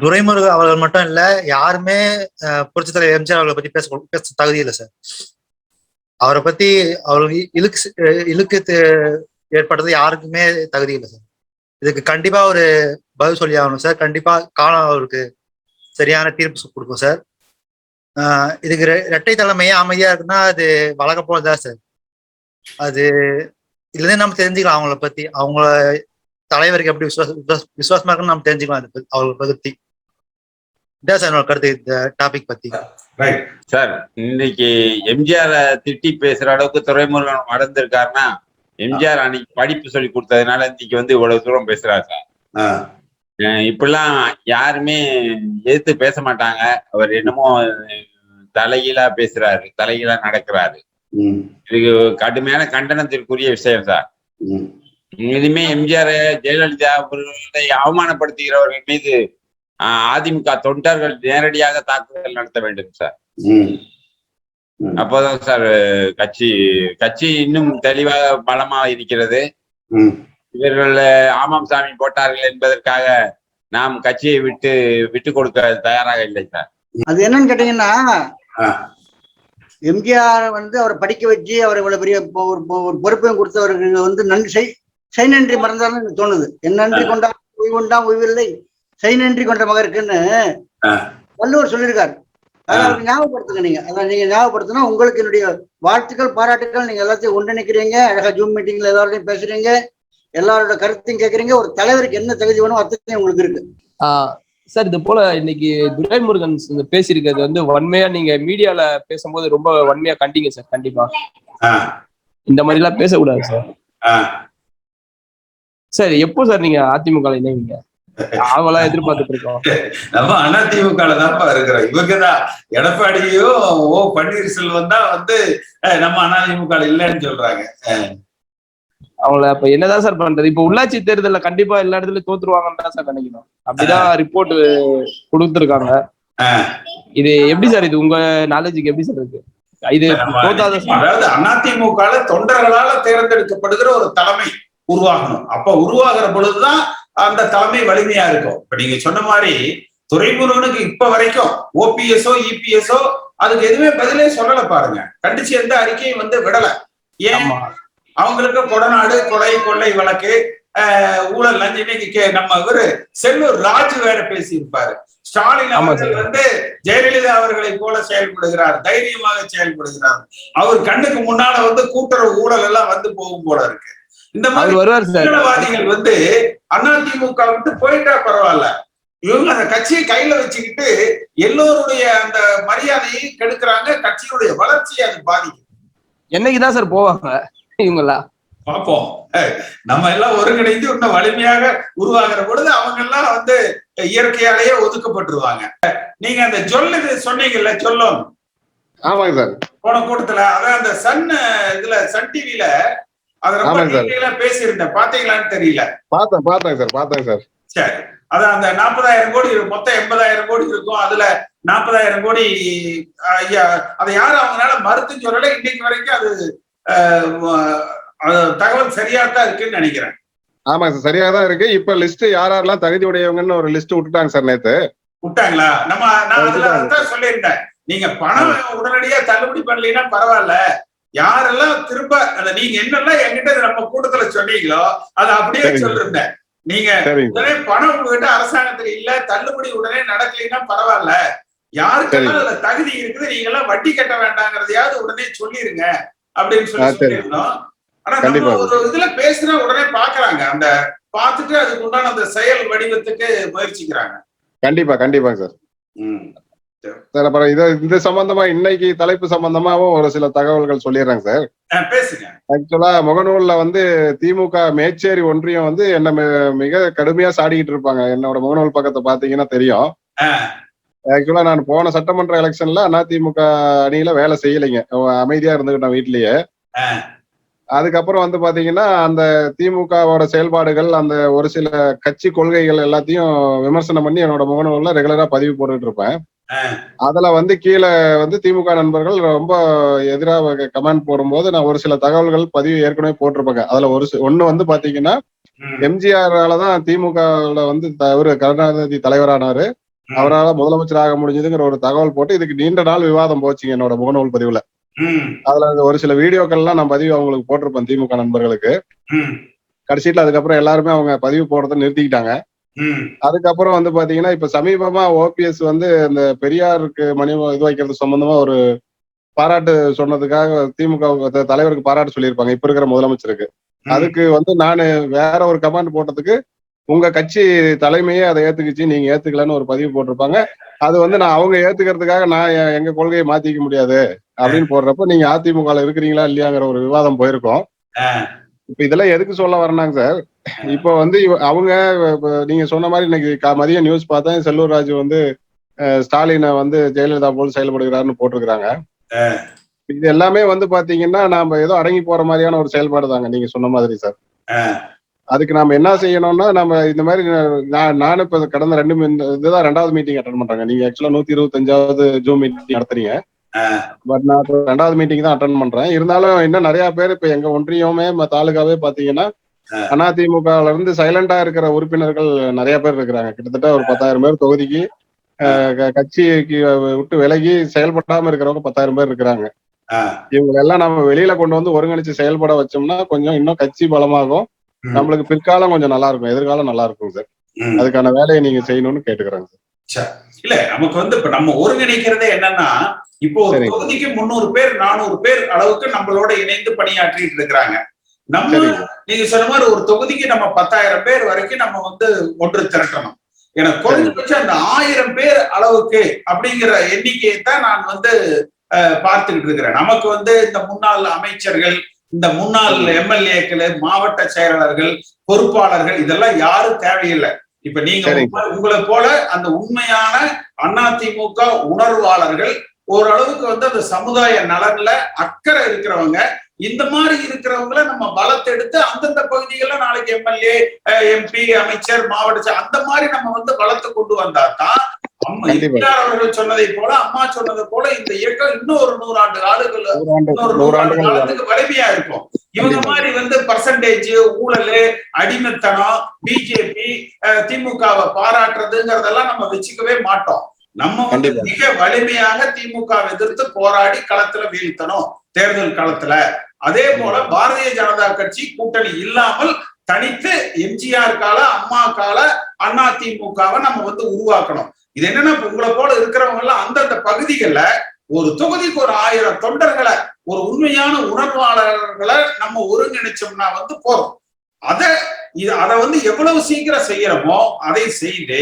துரைமுருக அவர்கள் மட்டும் இல்ல யாருமே புரட்சி தலைவர் எம்ஜிஆர் அவர்களை பத்தி பேச பேச தகுதி இல்லை சார் அவரை பத்தி அவருக்கு இழுக்கு இழுக்கு ஏற்பட்டது யாருக்குமே தகுதி இல்லை சார் இதுக்கு கண்டிப்பா ஒரு பதில் சொல்லி ஆகணும் சார் கண்டிப்பா காலம் அவருக்கு சரியான தீர்ப்பு கொடுக்கும் சார் இதுக்கு ரெ- இரட்டை தலைமையே அமைதியா இருக்குன்னா அது வழக்க போலதான் சார் அது இதுல நம்ம தெரிஞ்சுக்கலாம் அவங்கள பத்தி. அவங்கள தலைவருக்கு எப்படி விசுவாச விசுவாச- விசுவாசமா இருக்குன்னு நம்ம தெரிஞ்சுக்கலாம் பத்தி அவங்கள பத்தி இதான் சார் என்னோட கருத்து இந்த டாபிக் பத்தி. ரைட் சார் இன்னைக்கு எம்ஜிஆர் திட்டி பேசுற அளவுக்கு துறைமுருகன் வளர்ந்திருக்காருன்னா எம்ஜிஆர் அன்னைக்கு படிப்பு சொல்லி கொடுத்ததுனால இன்னைக்கு வந்து இவ்வளவு தூரம் பேசுறாரு சார். அஹ் இப்படிலாம் யாருமே எதிர்த்து பேச மாட்டாங்க. அவர் என்னமோ தலைகீழா பேசுறாரு தலைகீழா நடக்கிறாரு. இதுக்கு கடுமையான கண்டனத்திற்குரிய விஷயம் சார். இனிமே எம்ஜிஆர் ஜெயலலிதா அவர்களை அவமானப்படுத்துகிறவர்கள் மீது அதிமுக தொண்டர்கள் நேரடியாக தாக்குதல் நடத்த வேண்டும் சார். அப்போதான் சார் கட்சி கட்சி இன்னும் தெளிவாக பலமாக இருக்கிறது. இவர்கள் ஆமாம் சாமி போட்டார்கள் என்பதற்காக நாம் கட்சியை விட்டு விட்டு கொடுக்க தயாராக இல்லை சார். அது என்னன்னு கேட்டீங்கன்னா. எம்ஜிஆர் வந்து அவரை படிக்க வச்சு அவர் இவ்வளவு பெரிய ஒரு பொறுப்பையும் கொடுத்தவருக்கு வந்து நன்றி செய் நன்றி மறந்தாலும் எனக்கு தோணுது. என் நன்றி கொண்டா உய்வுண்டாம் உய்வில்லை செய் நன்றி கொண்ட மகருக்குன்னு. வள்ளுவர் சொல்லியிருக்காரு. அதை ஞாபகப்படுத்துங்க நீங்க. அதை நீங்க ஞாபகப்படுத்தினா உங்களுக்கு என்னுடைய வாழ்த்துக்கள் பாராட்டுக்கள் நீங்க எல்லாத்தையும் ஒன்றிணைக்கிறீங்க அழகா ஜூம் மீட்டிங்ல எல்லாரோடையும் பேசுறீங்க எல்லாரோட கருத்தையும் கேட்கறீங்க ஒரு தலைவருக்கு என்ன தகுதி வேணும் அத்தனையும் உங்களுக்கு இருக்கு. ஆஹ் சார் இது போல இன்னைக்கு துரைமுருகன் பேசியிருக்கிறது வந்து வன்மையா நீங்க மீடியால பேசும்போது ரொம்ப வன்மையா கண்டிங்க சார் கண்டிப்பா. இந்த மாதிரி எல்லாம் பேசக்கூடாது சார். சார் எப்போ சார் நீங்க அதிமுக இணைவீங்க? அவளா எதிர்பார்த்துட்டு இருக்கோம். நம்ம அதிமுக தான்ப்பா இருக்கிறோம். இவங்க தான் எடப்பாடியும் ஓ பன்னீர்செல்வம் தான் வந்து நம்ம அதிமுக இல்லைன்னு சொல்றாங்க. அவங்கள இப்ப என்னதான் சார் பண்றது? இப்ப உள்ளாட்சி தேர்தல்ல கண்டிப்பா எல்லா இடத்துலயும் தோத்துருவாங்கன்னு தான் சார் நினைக்கணும் அப்படிதான் ரிப்போர்ட் கொடுத்துருக்காங்க. இது எப்படி சார் இது? உங்க நாலேஜுக்கு எப்படி சார் இருக்கு? இது அதாவது அதிமுக தொண்டர்களால தேர்ந்தெடுக்கப்படுகிற ஒரு தலைமை. உருவாகணும். அப்ப உருவாகிற பொழுதுதான் அந்த தலைமை வலிமையா இருக்கும். இப்ப நீங்க சொன்ன மாதிரி துறைமுருகனுக்கு இப்ப வரைக்கும் ஓபிஎஸ்ஓ இபிஎஸ்ஓ அதுக்கு எதுவுமே பதிலே சொல்லல பாருங்க. கண்டிச்சு எந்த அறிக்கையும் வந்து விடல. ஏன்? அவங்களுக்கு கொடநாடு கொலை கொள்ளை வழக்கு ஆஹ், ஊழல் இன்னைக்கு நம்ம இவரு செல்லூர் ராஜு வேற பேசி இருப்பாரு ஸ்டாலின் அவர்கள். வந்து ஜெயலலிதா அவர்களை போல செயல்படுகிறார் தைரியமாக செயல்படுகிறார். அவர் கண்ணுக்கு முன்னால வந்து கூட்டுறவு ஊழல் எல்லாம் வந்து போகும் போல இருக்கு. இந்த மாதிரி அவர் வருவார் வந்து அதிமுக விட்டு போயிட்டா பரவாயில்ல. இவங்க அந்த கட்சியை கையில வச்சுக்கிட்டு எல்லோருடைய அந்த மரியாதையை கெடுக்கிறாங்க. கட்சியுடைய வளர்ச்சியை அது பாதிக்கும் என்னைக்குதான் சார் போவாங்க இவங்களா? பார்ப்போம். நம்ம எல்லாம் ஒருங்கிணைந்து இன்னும் வலிமையாக உருவாகிற பொழுது அவங்க எல்லாம் வந்து இயற்கையாலேயே ஒதுக்கப்பட்டுருவாங்க. நீங்க அந்த சொல்லு சொன்னீங்கல்ல சொல்லும் ஆமாங்க சார். போன கூட்டத்துல அதான் அந்த சன் இதுல சன் டிவில அத ரொம்ப. டீட்டெயிலா பேசியிருந்தேன். பாத்தீங்களான்னு தெரியல. பார்த்தேன் பார்த்தேங்க சார் பார்த்தேங்க சார். சரி. அதான் அந்த நாற்பதாயிரம் கோடி. மொத்தம் எண்பதாயிரம் கோடி இருக்கும். அதுல நாற்பதாயிரம் கோடி அதை யாரும் அவங்களால மறுத்து சொல்லல. இன்னைக்கு வரைக்கும் அது தகவல் சரியா தான் இருக்குன்னு நினைக்கிறேன். ஆமாங்க சார் சரியா தான் இருக்கு. இப்ப லிஸ்ட் யார் யாரெல்லாம் தகுதி உடையவங்கன்னு ஒரு லிஸ்ட் விட்டுட்டாங்க சார் நேத்து. விட்டாங்களா? நம்ம நான் அதுல. அதான் சொல்லியிருந்தேன். நீங்க பணம் உடனடியா தள்ளுபடி பண்ணலைன்னா பரவாயில்ல. யாரெல்லாம் திரும்ப அந்த நீங்க என்னெல்லாம் என்கிட்ட நம்ம கூட்டத்துல சொன்னீங்களோ அதை அப்படியே. சொல்லிருந்தேன் நீங்க உடனே பணம் உங்ககிட்ட அரசாங்கத்துல இல்ல தள்ளுபடி உடனே நடக்கலைன்னா பரவாயில்ல யாருக்கெல்லாம். அதுல தகுதி இருக்குது நீங்க எல்லாம் வட்டி கட்ட வேண்டாங்கிறதையாவது உடனே சொல்லிருங்க அப்படின்னு சொல்லி. சொல்லியிருந்தோம் ஆனா நம்ம கண்டிப்பா. ஒரு இதுல பேசுனா உடனே பாக்குறாங்க அந்த பார்த்துட்டு அதுக்கு உண்டான அந்த செயல் வடிவத்துக்கு முயற்சிக்கிறாங்க கண்டிப்பா கண்டிப்பாங்க சார் ம். சார் அப்புறம் இது இந்த சம்பந்தமா இன்னைக்கு தலைப்பு சம்பந்தமாவும் ஒரு சில தகவல்கள் சொல்லிடுறேங்க சார். ஆக்சுவலா முகநூல்ல வந்து திமுக மேச்சேரி ஒன்றியம் வந்து என்ன மிக கடுமையா சாடிக்கிட்டு இருப்பாங்க. என்னோட முகநூல் பக்கத்தை பாத்தீங்கன்னா தெரியும். ஆக்சுவலா நான் போன சட்டமன்ற எலெக்ஷன்ல அதிமுக அணியில வேலை செய்யலைங்க. அமைதியா இருந்துகிட்டேன் வீட்லயே. அதுக்கப்புறம் வந்து பாத்தீங்கன்னா அந்த திமுகவோட செயல்பாடுகள் அந்த ஒரு சில கட்சி கொள்கைகள் எல்லாத்தையும் விமர்சனம் பண்ணி என்னோட முகநூல்ல ரெகுலரா பதிவு போட்டுட்டு இருப்பேன். அதுல வந்து கீழே வந்து திமுக நண்பர்கள் ரொம்ப எதிராக கமெண்ட் போடும்போது நான் ஒரு சில தகவல்கள் பதிவு ஏற்கனவே போட்டிருப்பேங்க. அதுல ஒரு ஒண்ணு வந்து பாத்தீங்கன்னா ம், எம்ஜிஆரால தான் திமுகல வந்து இவரு கருணாநிதி தலைவரானாரு. அவரால முதலமைச்சர் ஆக முடிஞ்சதுங்கிற ஒரு தகவல் போட்டு இதுக்கு நீண்ட நாள் விவாதம் போச்சுங்க என்னோட முகநூல் பதிவுல. அதுல ஒரு சில வீடியோக்கள்லாம் நான் பதிவு அவங்களுக்கு போட்டிருப்பேன் திமுக நண்பர்களுக்கு. கடைசியில அதுக்கப்புறம் எல்லாருமே அவங்க பதிவு போடுறதை நிறுத்திக்கிட்டாங்க. அதுக்கப்புறம் வந்து பாத்தீங்கன்னா இப்ப சமீபமா ஓபிஎஸ் வந்து இந்த பெரியாருக்கு மணி இது வைக்கிறது சம்பந்தமா ஒரு பாராட்டு சொன்னதுக்காக திமுக தலைவருக்கு பாராட்டு சொல்லியிருப்பாங்க. இப்ப இருக்கிற முதலமைச்சருக்கு. அதுக்கு வந்து நான் வேற ஒரு கமெண்ட் போட்டதுக்கு உங்க கட்சி தலைமையே அதை ஏத்துக்குச்சு நீங்க ஏத்துக்கலன்னு ஒரு பதிவு போட்டிருப்பாங்க. அது வந்து நான் அவங்க ஏத்துக்கிறதுக்காக நான் எங்க கொள்கையை மாத்திக்க முடியாது அப்படின்னு போடுறப்ப நீங்க அதிமுக இருக்கிறீங்களா இல்லையாங்கிற ஒரு விவாதம் போயிருக்கோம். இப்ப இதெல்லாம் எதுக்கு சொல்ல வரேனாங்க சார்? இப்போ வந்து அவங்க இப்ப நீங்க சொன்ன மாதிரி இன்னைக்கு மதியம் நியூஸ் பார்த்தேன் செல்லூர் ராஜு வந்து ஸ்டாலினை வந்து ஜெயலலிதா போல் செயல்படுகிறாருன்னு போட்டிருக்கிறாங்க. இது எல்லாமே வந்து பாத்தீங்கன்னா நாம ஏதோ அடங்கி போற மாதிரியான ஒரு செயல்பாடு தாங்க நீங்க சொன்ன மாதிரி சார். அதுக்கு நாம என்ன செய்யணும்னா நம்ம இந்த மாதிரி நான் நானும் இப்ப கடந்த ரெண்டு இதுதான் ரெண்டாவது மீட்டிங் அட்டன் பண்றாங்க. நீங்க ஆக்சுவலா நூத்தி இருபத்தஞ்சாவது ஜூம் மீட்டிங் நடத்துறீங்க. பட் நான் ரெண்டாவது மீட்டிங் தான் அட்டன் பண்றேன். இருந்தாலும் இன்னும் நிறைய பேர் இப்ப எங்க ஒன்றியமே தாலுகாவே பாத்தீங்கன்னா அதிமுகல இருந்து சைலண்டா இருக்கிற உறுப்பினர்கள் நிறைய பேர் இருக்கிறாங்க. கிட்டத்தட்ட ஒரு பத்தாயிரம் பேர் தொகுதிக்கு கட்சிக்கு விட்டு விலகி செயல்படாம இருக்கிறவங்க பத்தாயிரம் பேர் இருக்கிறாங்க. ஆ. இவங்க எல்லாம் நம்ம வெளியில கொண்டு வந்து ஒருங்கிணைச்சு செயல்பட வச்சோம்னா கொஞ்சம் இன்னும் கட்சி பலமாகும். நம்மளுக்கு பிற்காலம் கொஞ்சம் நல்லா இருக்கும். எதிர்காலம் நல்லா இருக்கும் சார். அதுக்கான வேலையை நீங்க செய்யணும்னு கேட்டுக்கிறேங்க சார். இல்ல நமக்கு வந்து இப்ப நம்ம ஒருங்கிணைக்கிறதே என்னன்னா இப்போ ஒரு. தொகுதிக்கு முந்நூறு பேர் நானூறு பேர் அளவுக்கு நம்மளோட இணைந்து பணியாற்றிட்டு இருக்கிறாங்க. நம்ம நீங்க சொன்ன மாதிரி ஒரு தொகுதிக்கு நம்ம பத்தாயிரம் பேர் வரைக்கும் நம்ம வந்து ஒன்று திரட்டணும். எனக்கு குறைஞ்சபட்சம் அந்த ஆயிரம் பேர் அளவுக்கு அப்படிங்கிற எண்ணிக்கையை தான் நான் வந்து பார்த்துக்கிட்டு இருக்கிறேன். நமக்கு வந்து இந்த முன்னாள் அமைச்சர்கள் இந்த முன்னாள் எம்எல்ஏக்கள் மாவட்ட செயலாளர்கள் பொறுப்பாளர்கள் இதெல்லாம் யாரும் தேவையில்லை. இப்ப நீங்க உங்களை போல அந்த உண்மையான அதிமுக உணர்வாளர்கள் ஓரளவுக்கு வந்து அந்த சமுதாய நலன்ல அக்கறை இருக்கிறவங்க இந்த மாதிரி இருக்கிறவங்கள நம்ம பலத்தெடுத்து அந்தந்த பகுதிகள்ல நாளைக்கு எம்எல்ஏ எம்பி அமைச்சர் மாவட்ட அந்த மாதிரி நம்ம வந்து பலத்தை கொண்டு வந்தா தான் அம்மா. எம்ஜிஆர் அவர்கள் சொன்னதை போல அம்மா சொன்னதை போல இந்த இயக்கம் இன்னும் ஒரு நூறாண்டு ஆளுகள் இன்னொரு நூறாண்டு காலத்துக்கு வலிமையா இருக்கும் இவங்க. மாதிரி வந்து பர்சன்டேஜ் ஊழல் அடிமைத்தனம் பிஜேபி திமுகவை பாராட்டுறதுங்கிறதெல்லாம் நம்ம வச்சுக்கவே மாட்டோம் நம்ம வந்து. மிக வலிமையாக திமுக எதிர்த்து போராடி களத்துல வீழ்த்தணும் தேர்தல் களத்துல அதே போல பாரதிய ஜனதா கட்சி கூட்டணி இல்லாமல் தனித்து எம்ஜிஆர் கால அம்மா கால அண்ணா திமுகவை நம்ம வந்து உருவாக்கணும். இது என்னன்னா உங்களை போல இருக்கிறவங்க எல்லாம் அந்தந்த பகுதிகள்ல ஒரு தொகுதிக்கு ஒரு ஆயிரம் தொண்டர்களை ஒரு உண்மையான உணர்வாளர்களை நம்ம ஒருங்கிணைச்சோம்னா வந்து போறோம் அத இது அதை வந்து எவ்வளவு சீக்கிரம் செய்யறோமோ அதை செய்து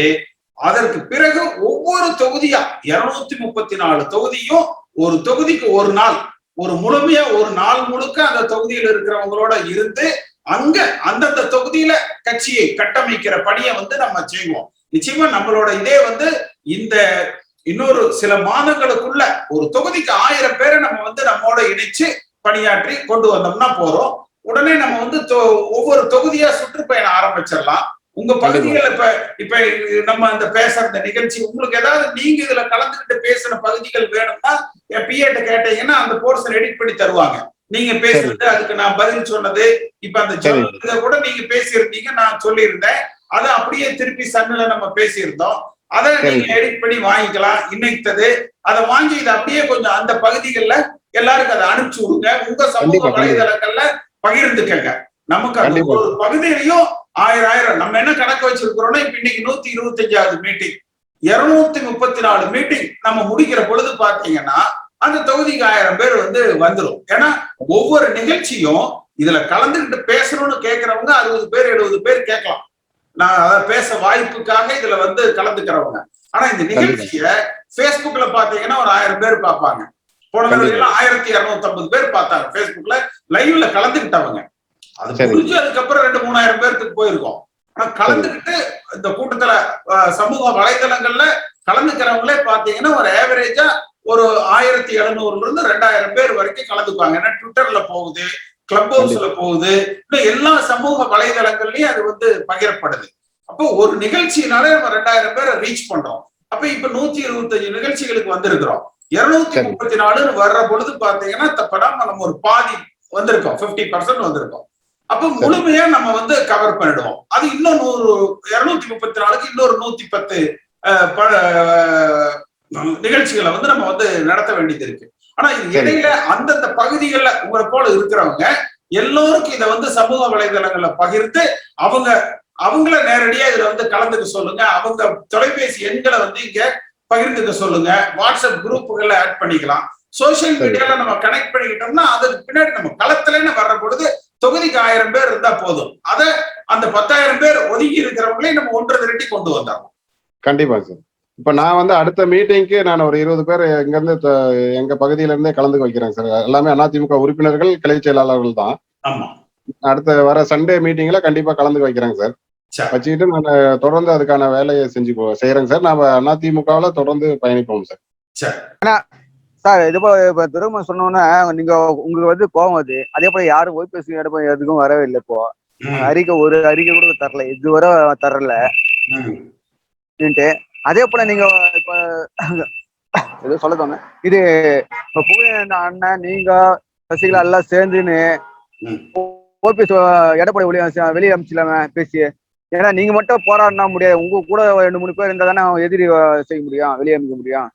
அதற்கு பிறகு ஒவ்வொரு தொகுதியா இருநூத்தி முப்பத்தி நாலு தொகுதியும் ஒரு தொகுதிக்கு ஒரு நாள் ஒரு முழுமையா ஒரு நாள் முழுக்க அந்த தொகுதியில் இருக்கிறவங்களோட இருந்து அங்க அந்தந்த தொகுதியில கட்சியை கட்டமைக்கிற பணியை வந்து நம்ம செய்வோம். நிச்சயமா நம்மளோட இதே வந்து இந்த இன்னொரு சில மாதங்களுக்குள்ள ஒரு தொகுதிக்கு ஆயிரம் பேரை நம்ம வந்து நம்மோட இணைச்சு பணியாற்றி கொண்டு வந்தோம்னா போறோம். உடனே நம்ம வந்து தொ- ஒவ்வொரு தொகுதியா சுற்றுப்பயணம் ஆரம்பிச்சிடலாம். உங்க பகுதிகள் இப்ப இப்ப நம்ம அந்த பேசுற இந்த நிகழ்ச்சி உங்களுக்கு ஏதாவது நீங்க இதுல கலந்துக்கிட்டு பேசுற பகுதிகள் வேணும்னா என் பிஏட்ட கேட்டீங்கன்னா அந்த போர்ஷன் எடிட் பண்ணி தருவாங்க. நீங்க பேசுறது அதுக்கு நான் பதில் சொன்னது இப்ப அந்த கூட நீங்க பேசியிருந்தீங்க நான் சொல்லியிருந்தேன். அதை அப்படியே திருப்பி சன்னுல நம்ம பேசியிருந்தோம். அதை. நீங்க எடிட் பண்ணி வாங்கிக்கலாம். இன்னைத்தது அதை வாங்கி இதை அப்படியே கொஞ்சம் அந்த பகுதிகள்ல எல்லாருக்கும் அதை அனுப்பிச்சு விடுங்க. உங்க சமூக. வலைதளங்கள்ல பகிர்ந்துக்கங்க. நமக்கு அந்த. ஒரு பகுதியிலையும் ஆயிரம் ஆயிரம். நம்ம என்ன கணக்கு வச்சிருக்கிறோம்னா இப்ப இன்னைக்கு நூத்தி இருபத்தஞ்சாவது மீட்டிங் இருநூத்தி முப்பத்தி நாலு மீட்டிங் நம்ம முடிக்கிற பொழுது பாத்தீங்கன்னா அந்த தொகுதிக்கு ஆயிரம் பேர் வந்து வந்துரும். ஏன்னா ஒவ்வொரு நிகழ்ச்சியும் இதுல கலந்துகிட்டு பேசணும்னு கேட்கறவங்க அறுபது பேர் எழுபது பேர் கேட்கலாம். நான் அதை பேச வாய்ப்புக்காக இதுல வந்து கலந்துக்கிறவங்க. ஆனா இந்த நிகழ்ச்சிய Facebookல பாத்தீங்கன்னா ஒரு ஆயிரம் பேர் பார்ப்பாங்க போன ஆயிரத்தி இருநூத்தி ஐம்பது பேர் பார்த்தாங்க. Facebookல லைவ்ல கலந்துக்கிட்டவங்க அது சரி. முடிஞ்சு அதுக்கப்புறம் ரெண்டு மூணாயிரம் பேருக்கு போயிருக்கோம். ஆனா கலந்துக்கிட்டு இந்த கூட்டத்துல சமூக வலைதளங்கள்ல கலந்துக்கிறவங்களே பாத்தீங்கன்னா ஒரு ஆவரேஜா ஒரு ஆயிரத்தி எழுநூறுல இருந்து ரெண்டாயிரம் பேர் வரைக்கும் கலந்துக்குவாங்க. ஏன்னா ட்விட்டர்ல போகுது கிளப் ஹவுஸ்ல போகுது. இன்னும் எல்லா சமூக வலைதளங்கள்லயும் அது வந்து பகிரப்படுது. அப்போ ஒரு நிகழ்ச்சினாலே நம்ம ரெண்டாயிரம் பேரை ரீச் பண்றோம். அப்ப இப்ப நூத்தி இருபத்தஞ்சு நிகழ்ச்சிகளுக்கு வந்திருக்கிறோம். இருநூத்தி. முப்பத்தி நாலுன்னு வர்ற பொழுது பாத்தீங்கன்னா தப்படாம நம்ம ஒரு பாதி வந்திருக்கோம். 50% பர்சன்ட் வந்திருக்கோம். அப்ப முழுமையா நம்ம வந்து கவர் பண்ணிடுவோம். அது இன்னும் நூறு இருநூத்தி முப்பத்தி நாலுக்கு இன்னொரு நூத்தி பத்து நிகழ்ச்சிகளை வந்து நம்ம வந்து நடத்த வேண்டியது இருக்கு. ஆனா. இடையில அந்தந்த பகுதிகளில் உங்களை போல இருக்கிறவங்க எல்லோருக்கும் இதை வந்து சமூக வலைதளங்கள்ல பகிர்ந்து அவங்க அவங்கள நேரடியா இதுல வந்து கலந்துக்க சொல்லுங்க. அவங்க தொலைபேசி எண்களை வந்து இங்க பகிர்ந்துக்க சொல்லுங்க. வாட்ஸ்அப் குரூப்புகள்ல ஆட் பண்ணிக்கலாம். சோசியல். மீடியால நம்ம கனெக்ட் பண்ணிக்கிட்டோம்னா அதுக்கு பின்னாடி நம்ம களத்துலன்னு வர்ற பொழுது தொகுதிக்கு ஆயிரம் பேர் இருந்தா போதும். அத அந்த பத்தாயிரம் பேர் ஒதுங்கி இருக்கிறவங்களே நம்ம ஒன்று திரட்டி கொண்டு வந்தோம் கண்டிப்பா சார் இப்ப நான் வந்து அடுத்த மீட்டிங்க்கு நான் ஒரு இருபது பேர் இங்க இருந்து எங்க பகுதியில இருந்தே கலந்து வைக்கிறேன் சார் எல்லாமே அதிமுக உறுப்பினர்கள் கிளை செயலாளர்கள் தான். ஆமா. அடுத்த வர சண்டே மீட்டிங்ல கண்டிப்பா கலந்து வைக்கிறேங்க சார். வச்சுக்கிட்டு நான் தொடர்ந்து அதுக்கான வேலையை செஞ்சு செய்யறேங்க சார் நம்ம அதிமுகவுல தொடர்ந்து பயணிப்போம் சார். சார் இது போல இப்ப துறைமுகம் சொன்னோன்னா நீங்க உங்களுக்கு வந்து கோவம் வருது. அதே போல யாரும் ஓய்பேசி எடுப்போம் எதுக்கும் வரவே இல்லை இப்போ. அறிக்கை ஒரு அறிக்கை கூட தரல. இதுவரை தரல. அதே போல நீங்க இப்ப ஏதோ சொல்ல தோணும் இது புகழேந்த அண்ணன் நீங்க சசிகலா எல்லாம் சேர்ந்துன்னு. ஓபிஎஸ் எடப்பாடி வெளியே வெளியே அமிச்சிடலாம பேசி. ஏன்னா நீங்க மட்டும் போராடினா முடியாது. உங்க கூட ரெண்டு மூணு பேர் இருந்தா தானே எதிரி செய்ய முடியும் வெளியே அமைக்க முடியும்.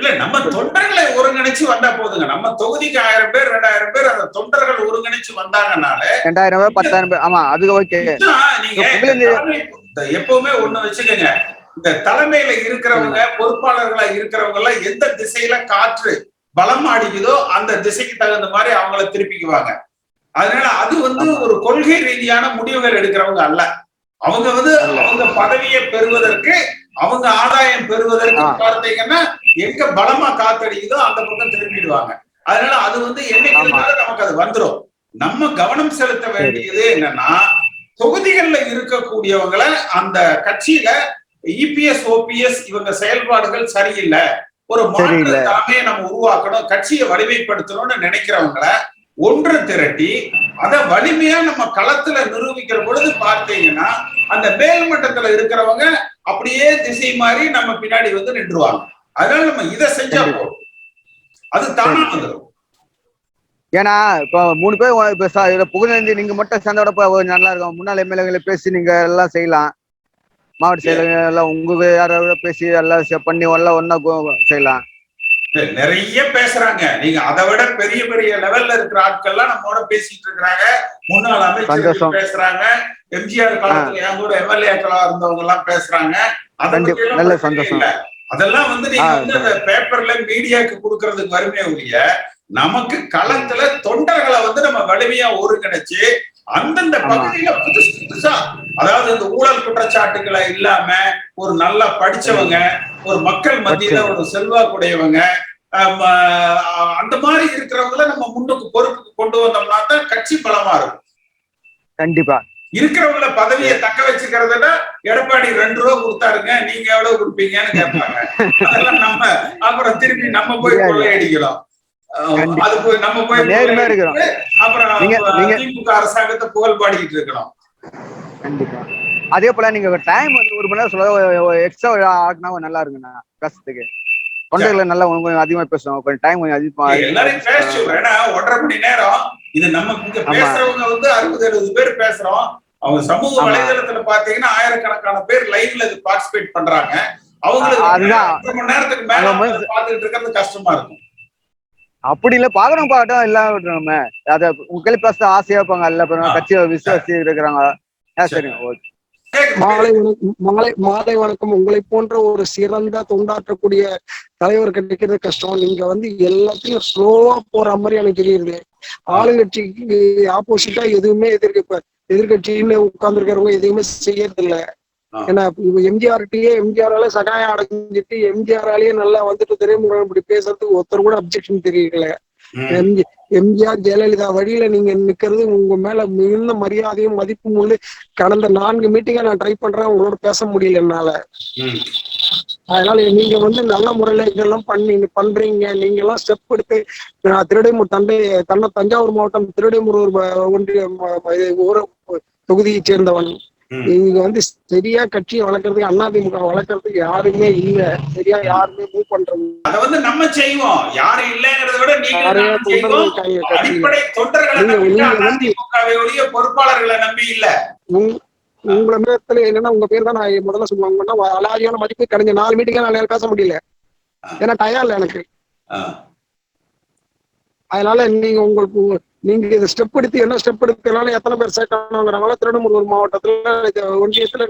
இல்ல நம்ம தொண்டர்களை ஒருங்கிணைச்சு வந்தா போதுங்க. நம்ம தொகுதிக்கு ஆயிரம் பேர் ரெண்டாயிரம் பேர் அந்த தொண்டர்கள் ஒருங்கிணைச்சு வந்தாங்கனால ரெண்டாயிரம் பேர் பத்தாயிரம் பேர் ஆமா அது ஓகே. நீங்க எப்பவுமே ஒண்ணு வச்சுக்கோங்க. இந்த தலைமையில இருக்கிறவங்க பொறுப்பாளர்களா இருக்கிறவங்க எல்லாம் எந்த திசையில காற்று பலம் அடிக்குதோ அந்த திசைக்கு தகுந்த மாதிரி அவங்கள திருப்பிக்குவாங்க. அதனால அது வந்து ஒரு கொள்கை ரீதியான முடிவுகள் எடுக்கிறவங்க அல்ல. அவங்க வந்து அவங்க பதவியை பெறுவதற்கு அவங்க ஆதாயம் பெறுவதற்கு. பார்த்தீங்கன்னா எங்க பலமா காத்தடிக்குதோ அந்த பக்கம் திரும்பிடுவாங்க. அதனால அது வந்து என்னைக்கு நமக்கு அது வந்துரும். நம்ம கவனம் செலுத்த வேண்டியது என்னன்னா தொகுதிகள்ல இருக்கக்கூடியவங்களை அந்த கட்சியில இபிஎஸ் ஓபிஎஸ் இவங்க செயல்பாடுகள் சரியில்லை. ஒரு. மாற்றத்தாமே நம்ம உருவாக்கணும். கட்சியை வலிமைப்படுத்தணும்னு நினைக்கிறவங்கள ஒன்று திரட்டி அத வலிமையா நம்ம களத்துல நிரூபிக்கிற பொழுது பார்த்தீங்கன்னா அந்த மேல்மட்டத்துல இருக்கிறவங்க அப்படியே திசை மாறி நம்ம பின்னாடி வந்து நின்றுவாங்க. அதனால நம்ம இதை செஞ்சா போதும். அது தானா வந்துடும் ஏன்னா இப்போ மூணு பேர் இப்ப இதுல புகழேந்தி நீங்க மட்டும் சேர்ந்தோட ஒரு நல்லா இருக்கும். முன்னாள் எம்எல்ஏகளை பேசி நீங்க எல்லாம் செய்யலாம். மாவட்ட செயலர் எல்லாம் உங்க யாராவது பேசி எல்லாம் பண்ணி எல்லாம் ஒன்னா செய்யலாம். நிறைய பேசுறாங்க. நீங்க அதை விட பெரிய பெரிய லெவல்ல இருக்கிற ஆட்கள்லாம் நம்மோட பேசிட்டு இருக்கிறாங்க. முன்னாள் சந்தோஷம். பேசுறாங்க. எம்ஜிஆர் காலத்துல என் கூட எம்எல்ஏக்களா இருந்தவங்க எல்லாம் பேசுறாங்க. நல்ல சந்தோஷம். அதெல்லாம் வந்து நீங்க வந்து அந்த பேப்பர்ல மீடியாக்கு கொடுக்கறதுக்கு வறுமையை ஒழிய நமக்கு களத்துல தொண்டர்களை வந்து நம்ம வலிமையா ஒருங்கிணைச்சு அந்தந்த. பகுதியில புதுசு புதுசா அதாவது இந்த ஊழல் குற்றச்சாட்டுகளை இல்லாம ஒரு நல்லா படிச்சவங்க ஒரு மக்கள் மத்தியில ஒரு செல்வாக்குடையவங்க அந்த மாதிரி இருக்கிறவங்கள நம்ம முன்னுக்கு பொறுப்புக்கு கொண்டு வந்தோம்னா தான் கட்சி பலமா இருக்கும். கண்டிப்பா. இருக்கிறவங்கள பதவியை தக்க வச்சுக்கிறதுல எடப்பாடி ரெண்டு ரூபா கொடுத்தாருங்க நீங்க எவ்வளவு கொடுப்பீங்கன்னு கேட்பாங்க. அதெல்லாம் நம்ம அப்புறம் திருப்பி நம்ம போய். கொள்ளையடிக்கிறோம். அது போய் நம்ம போய் இருக்கிறோம். அப்புறம் திமுக அரசாங்கத்தை புகழ் பாடிக்கிட்டு இருக்கணும் கண்டிப்பா. அதே போல நீங்க டைம் வந்து ஒரு மணி நேரம் சொல்ல எக்ஸ்ட்ரா ஆகினா நல்லா இருக்குண்ணா பேசுறதுக்கு. தொண்டைகளை நல்லா கொஞ்சம் அதிகமா பேசுவோம். கொஞ்சம் டைம் கொஞ்சம் அதிகமா ஒன்றரை மணி நேரம் இது நம்ம இங்க. பேசுறவங்க வந்து அறுபது எழுபது பேர் பேசுறோம் அவங்க சமூக. வலைதளத்துல பாத்தீங்கன்னா ஆயிரக்கணக்கான பேர் லைவ்ல இது பார்ட்டிசிபேட் பண்றாங்க அவங்களுக்கு மணி நேரத்துக்கு மேல பாத்துக்கிட்டு இருக்கிறது கஷ்டமா இருக்கும் அப்படி இல்ல பாக்கணும் பாக்கட்டும் இல்லாம நம்ம அத உங்களை பேச ஆசையா இருப்பாங்க ஆ. கட்சியை விசுவாசி இருக்கிறாங்க. சரிங்க ஓகே. மாலை மாலை மாலை வணக்கம். உங்களை போன்ற ஒரு சிறந்த தொண்டாற்றக்கூடிய தலைவர் கிடைக்கிறது கஷ்டம். நீங்க வந்து எல்லாத்தையும் ஸ்லோவா போற மாதிரி எனக்கு தெரியுது. ஆளுங்கட்சிக்கு ஆப்போசிட்டா எதுவுமே எதிர்க்க எதிர்கட்சியில உட்கார்ந்துருக்கிறவங்க எதுவுமே செய்யறது இல்ல. ஏன்னா எம்ஜிஆர்கிட்டயே எம்ஜிஆரால சகாயம் அடைஞ்சிட்டு எம்ஜிஆராலேயே நல்லா வந்துட்டு துறைமுகம் இப்படி பேசுறதுக்கு ஒருத்தர் கூட அப்செக்ஷன் தெரியல. எம்ஜி எம்ஜிஆர் ஜெயலலிதா வழியில நீங்க நிக்கிறது உங்க மேல மிகுந்த மரியாதையும் மதிப்பும் உண்டு. கடந்த நான்கு மீட்டிங்கா நான் ட்ரை பண்றேன் உங்களோட பேச முடியல என்னால. அதனால நீங்க வந்து நல்ல முறையில இதெல்லாம் பண்ணி பண்றீங்க. நீங்க எல்லாம் ஸ்டெப் எடுத்து திருடைமூர் தந்தை தன்னை தஞ்சாவூர் மாவட்டம் திருடைமூர் ஒன்றிய ஊர தொகுதியை சேர்ந்தவன். ம். இங்க வந்து சரியா கட்சியை வளர்க்கறதுக்கு அதிமுக வளர்க்கறதுக்கு யாருமே இல்ல. சரியா யாருமே மூவ் பண்றது அத வந்து நம்ம செய்வோம். யாரு இல்லைங்கிறத விட நீங்க அடிப்படை தொண்டர்களை பொறுப்பாளர்களை நம்பி இல்ல. உங்- உங்களை நேரத்துல என்னன்னா உங்க பேர் தான் நான் முதல்ல சொல்லுவாங்கன்னா அலாதியான மதிப்பு கிடைஞ்ச நாலு மீட்டிங்க நான் பேச முடியல. ஏன்னா டயம் இல்ல எனக்கு. அதனால நீங்க உங்களுக்கு நீங்க இதை ஸ்டெப் எடுத்து என்ன ஸ்டெப் எடுக்கனாலும் எத்தனை பேர் சேர்க்கணுங்கிறனால திருவண்ணாமலை மாவட்டத்துல ஒன்றியத்துல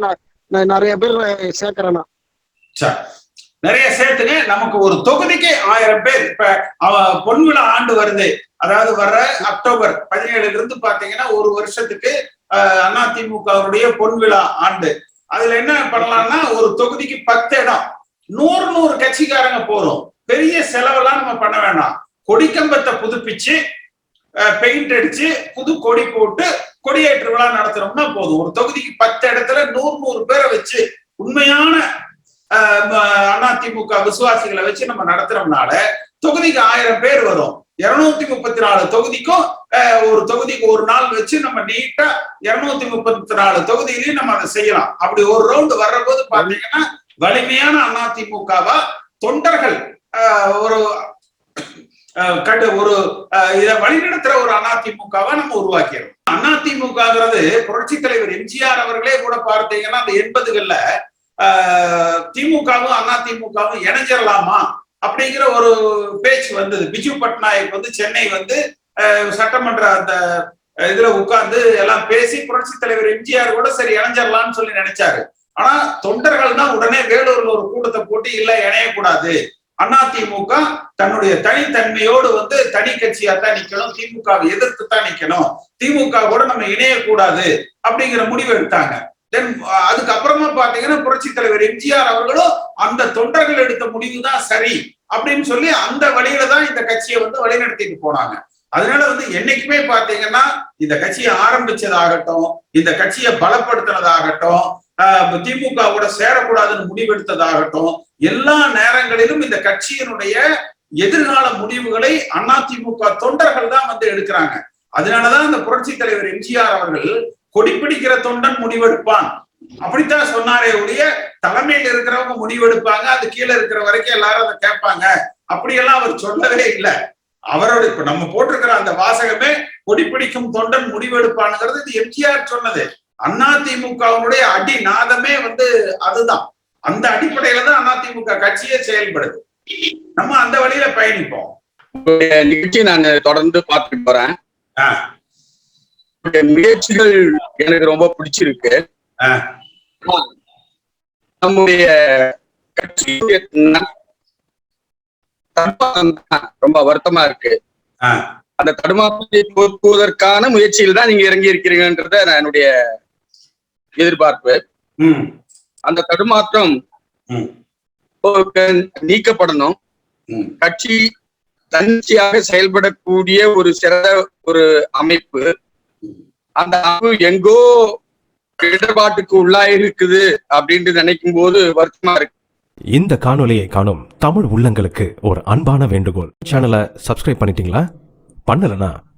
நான் நிறைய பேர் சேர்க்கிறேன்னா நிறைய சேர்த்துங்க நமக்கு ஒரு தொகுதிக்கு ஆயிரம் பேர். இப்ப அவ பொன்விழா ஆண்டு வருது. அதாவது வர்ற அக்டோபர் பதினேழுல இருந்து பாத்தீங்கன்னா ஒரு வருஷத்துக்கு அஹ், அதிமுகவுடைய பொன்விழா ஆண்டு. அதுல என்ன பண்ணலாம்னா ஒரு தொகுதிக்கு பத்து இடம். நூறு நூறு கட்சிக்காரங்க போறோம். பெரிய செலவெல்லாம் நம்ம பண்ண வேண்டாம் கொடிக்கம்பத்தை புதுப்பிச்சு பெயிண்ட் அடிச்சு புது கொடி போட்டு கொடியேற்று விழா நடத்துறோம்னா போதும். ஒரு தொகுதிக்கு பத்து இடத்துல நூறு நூறு பேரை வச்சு உண்மையான அஹ், அதிமுக விசுவாசிகளை வச்சு நம்ம நடத்துறோம்னால தொகுதிக்கு ஆயிரம் பேர் வரும். இருநூத்தி முப்பத்தி நாலு தொகுதிக்கும் ஒரு தொகுதிக்கு ஒரு நாள் வச்சு நம்ம நீட்டா இருநூத்தி முப்பத்தி நாலு தொகுதியிலையும் நம்ம அதை செய்யலாம். அப்படி ஒரு ரவுண்டு வர்ற போது பாத்தீங்கன்னா வலிமையான அதிமுகவா தொண்டர்கள் ஒரு கண்டு ஒரு இதை வழிநடத்துற ஒரு அதிமுகவை நம்ம உருவாக்கிறோம் அதிமுகங்கிறது புரட்சி தலைவர் எம்ஜிஆர் அவர்களே கூட பார்த்தீங்கன்னா அந்த எண்பதுகள்ல ஆஹ் திமுகவும் அதிமுகவும் இணைஞ்சிடலாமா அப்படிங்கிற ஒரு பேச்சு வந்தது. பிஜு பட்நாயக் வந்து சென்னை வந்து ஆஹ் சட்டமன்ற அந்த இதுல உட்கார்ந்து எல்லாம் பேசி புரட்சி தலைவர் எம்ஜிஆர் கூட சரி இணைஞ்சிடலாம்னு சொல்லி நினைச்சாரு. ஆனா தொண்டர்கள் தான் உடனே வேலூர்ல ஒரு கூட்டத்தை போட்டு இல்ல இணையக்கூடாது. அதிமுக தன்னுடைய தனித்தன்மையோடு வந்து தனி கட்சியா தான் நிக்கணும். திமுகவை எதிர்த்து தான் நிக்கணும். திமுக கூட நம்ம இணையக்கூடாது அப்படிங்கிற முடிவு எடுத்தாங்க. தென் அதுக்கப்புறமா பாத்தீங்கன்னா புரட்சி தலைவர் எம்ஜிஆர் அவர்களும் அந்த தொண்டர்கள் எடுத்த முடிவு தான் சரி அப்படின்னு சொல்லி அந்த வழியில தான் இந்த கட்சியை வந்து வழிநடத்திட்டு போனாங்க. அதனால வந்து என்னைக்குமே பாத்தீங்கன்னா இந்த கட்சியை ஆரம்பிச்சதாகட்டும் இந்த கட்சியை பலப்படுத்தினதாகட்டும் ஆஹ் திமுக கூட சேரக்கூடாதுன்னு முடிவெடுத்ததாகட்டும் எல்லா நேரங்களிலும் இந்த கட்சியினுடைய எதிர்கால முடிவுகளை அதிமுக தொண்டர்கள் தான் வந்து எடுக்கிறாங்க. அதனாலதான் அந்த புரட்சி தலைவர் எம்ஜிஆர் அவர்கள் கொடிப்பிடிக்கிற தொண்டன் முடிவெடுப்பான். அப்படித்தான் சொன்னாரே ஒழிய தலைமையில் இருக்கிறவங்க முடிவெடுப்பாங்க அது கீழே இருக்கிற வரைக்கும் எல்லாரும் அதை கேட்பாங்க. அப்படியெல்லாம் அவர் சொல்லவே இல்லை. அவரோட இப்ப நம்ம போட்டிருக்கிற அந்த வாசகமே கொடிப்பிடிக்கும் தொண்டன் முடிவெடுப்பானுங்கிறது இது எம்ஜிஆர் சொன்னது. அதிமுகவுடைய அடி நாதமே வந்து அதுதான். அந்த அடிப்படையில தான் அதிமுக கட்சியே செயல்படுது. நம்ம அந்த வழியில பயணிப்போம். நிகழ்ச்சி நான் தொடர்ந்து பார்த்துட்டு போறேன். முயற்சிகள் எனக்கு ரொம்ப பிடிச்சிருக்கு. நம்முடைய தான் ரொம்ப வருத்தமா இருக்கு. அந்த தடுமாற்றத்தை போக்குவதற்கான முயற்சியில் தான் நீங்க இறங்கி இருக்கிறீங்கன்றத நான் என்னுடைய எதிர்பார்ப்பு. ம். அந்த தடுமாற்றம் நீக்கப்படணும். கட்சி தன்னிச்சையாக செயல்படக்கூடிய ஒரு சிறந்த ஒரு அமைப்பு. அந்த அமைப்பு எங்கோ இடர்பாட்டுக்கு உள்ளாயிருக்குது அப்படின்னு நினைக்கும் போது வருத்தமா இருக்கு. இந்த காணொளியை காணும் தமிழ் உள்ளங்களுக்கு ஒரு அன்பான வேண்டுகோள். சேனலை சப்ஸ்கிரைப் பண்ணிட்டீங்களா? பண்ணலனா